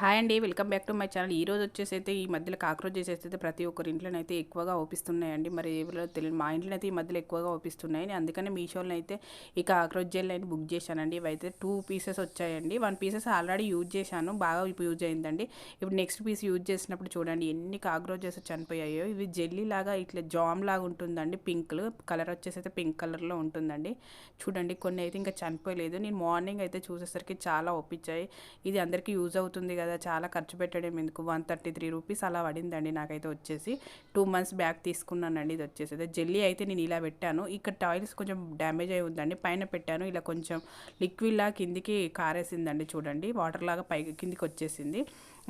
Hi అండి welcome back to my channel. ఈ రోజు వచ్చేసి అయితే ఈ మధ్యలో కాక్రోచెస్ అయితే ప్రతి ఒక్కరి ఇంట్లోనైతే ఎక్కువగా ఓపిస్తున్నాయండి. మరి ఎవరో తెలియదు మా ఇంట్లో అయితే ఈ మధ్యలో ఎక్కువగా ఓపిస్తున్నాయి. నేను అందుకనే మీషోలో అయితే ఈ కాక్రోచ్ జెల్ అయితే బుక్ చేశానండి. ఇవైతే టూ పీసెస్ వచ్చాయండి. వన్ పీసెస్ ఆల్రెడీ యూజ్ చేశాను. బాగా యూజ్ అయిందండి. ఇప్పుడు నెక్స్ట్ పీస్ యూజ్ చేసినప్పుడు చూడండి ఎన్ని కాక్రోచెస్ చనిపోయాయో. ఇవి జెల్లీ లాగా ఇట్లా జామ్ లాగా ఉంటుందండి. పింక్ కలర్ వచ్చేసి అయితే పింక్ కలర్లో ఉంటుందండి. చూడండి కొన్ని అయితే ఇంకా చనిపోయలేదు. నేను మార్నింగ్ అయితే చూసేసరికి చాలా ఒప్పించాయి. ఇది అందరికీ యూజ్ అవుతుంది కదా చాలా ఖర్చు పెట్టడం ఎందుకు? వన్ థర్టీ త్రీ రూపీస్ అలా పడిందండి నాకైతే వచ్చేసి. టూ మంత్స్ బ్యాక్ తీసుకున్నానండి ఇది వచ్చేసి. అదే జెల్లీ అయితే నేను ఇలా పెట్టాను. ఇక్కడ టాయిల్స్ కొంచెం డ్యామేజ్ అయి ఉందండి. పైన పెట్టాను. ఇలా కొంచెం లిక్విడ్ లా కిందికి కారేసిందండి చూడండి. వాటర్ లాగా పైకి కిందికి వచ్చేసింది.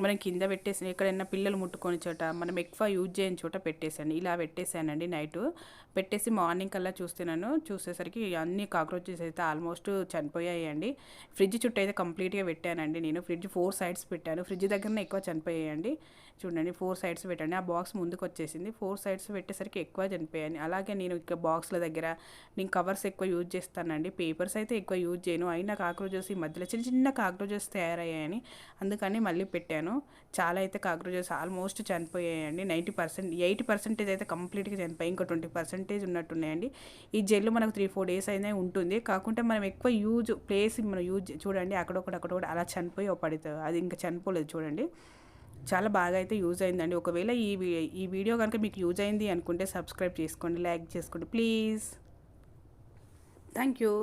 మనం కింద పెట్టేసి ఎక్కడైనా పిల్లలు ముట్టుకొని చోట మనం ఎక్కువ యూజ్ చేయని చోట పెట్టేసాను ఇలా పెట్టేశానండి నైట్. పెట్టేసి మార్నింగ్ కల్లా చూస్తున్నాను. చూసేసరికి అన్ని కాక్రోచెస్ అయితే ఆల్మోస్ట్ చనిపోయాయండి. ఫ్రిడ్జ్ చుట్టూ అయితే కంప్లీట్గా పెట్టానండి నేను. ఫ్రిడ్జ్ ఫోర్ సైడ్స్ పెట్టాను ఫ్రిడ్జ్ దగ్గరనే ఎక్కువ చనిపోయాయండి. చూడండి ఫోర్ సైడ్స్ పెట్టండి. ఆ బాక్స్ ముందుకు వచ్చేసింది ఫోర్ సైడ్స్ పెట్టేసరికి ఎక్కువ చనిపోయాయి అలాగే నేను ఇక బాక్స్ల దగ్గర నేను కవర్స్ ఎక్కువ యూజ్ చేస్తానండి. పేపర్స్ అయితే ఎక్కువ యూజ్ చేయను. అయినా కాక్రోచెస్ ఈ మధ్యలో చిన్న చిన్న కాక్రోచెస్ తయారయ్యాయని అందుకని మళ్ళీ పెట్టాను. చాలా అయితే కాక్రోచెస్ ఆల్మోస్ట్ చనిపోయాయండి. నైంటీ పర్సెంట్ ఎయిటీ పర్సెంటేజ్ అయితే కంప్లీట్గా చనిపోయి ఇంకా ట్వంటీ పర్సెంటేజ్ ఉన్నట్టున్నాయండి. ఈ జెల్ మనకు త్రీ ఫోర్ డేస్ అయినా ఉంటుంది. కాకుంటే మనం ఎక్కువ యూజ్ ప్లేస్ మనం యూజ్ చూడండి అక్కడొకటి అక్కడొకటి అలా చనిపోయి పడుతుంది అది ఇంకా చనిపోలేదు చూడండి. చాలా బాగా అయితే యూజ్ అయిందండి. ఒకవేళ ఈ ఈ వీడియో కనుక మీకు యూజ్ అయింది అనుకుంటే సబ్స్క్రైబ్ చేసుకోండి లైక్ చేసుకోండి ప్లీజ్. Thank you.